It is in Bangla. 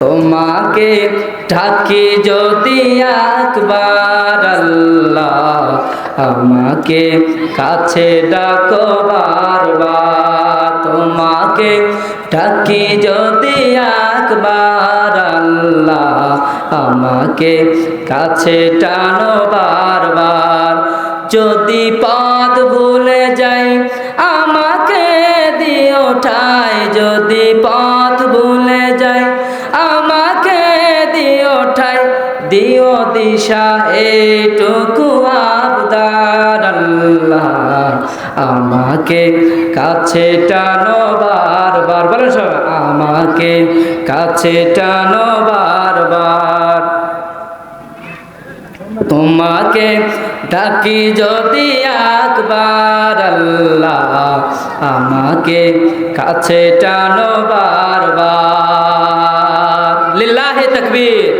তোমাকে ঢাকি যদি একবার আল্লাহ, আমাকে কাছে ডাকো বারবার। তোমাকে ঢাকি যদি একবার আল্লাহ, আমাকে কাছে টানো বারবার। যদি পথ ভুলে যাই, আমাকে দিও ঠাই যদি পথ ভুলে যাই দিও দিশা, এইটুকু আবদার আমাকে কাছে টানো বারবার। বলেন সব আমাকে কাছে টানো বারবার। তোমাকে ডাকি যদি একবার আল্লাহ, আমাকে কাছে টানো বারবার। লিল্লাহে তকবীর।